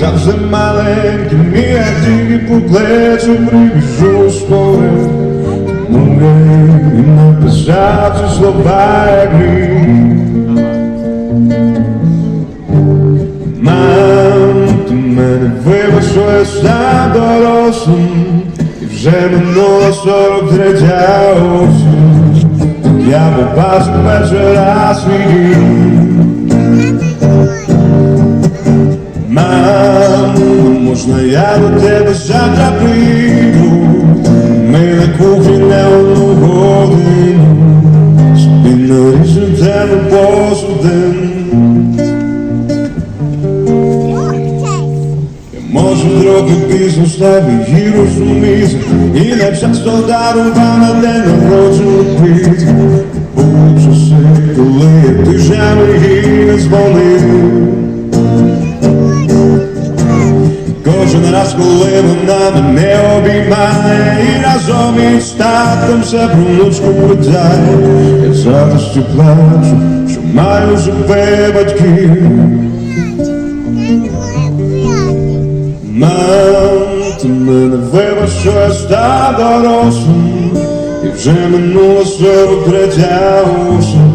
завжди маленьким, і я тільки покличу, прибіжу скоро. Тому я і написав слова, як мій. Мам, ти мене вибач, що я став дорослим І вже минуло сорок третя осінь я побачив перший раз свій дім Мам, можна я до тебе завтра прийду Ми на кухні не одну годину Собі наріжем тебе посудин Може трохи пізно став її розуміти І не часто дарував на день народження квіт Кожен раз, коли вона мене обіймає І разом із татом все про внучку питає Я завжди плачу, що маю живе батьків Мам, ти мене вибач, що я став дорослим І вже минуло сорок третя осінь.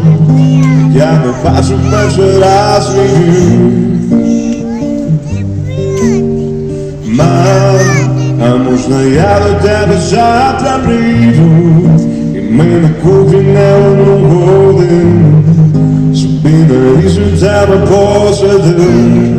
Я не бачив перший раз війни Мам, а можна я до тебе завтра прийду? І ми на кухні не одну годину. Собі наріжу тебе посадив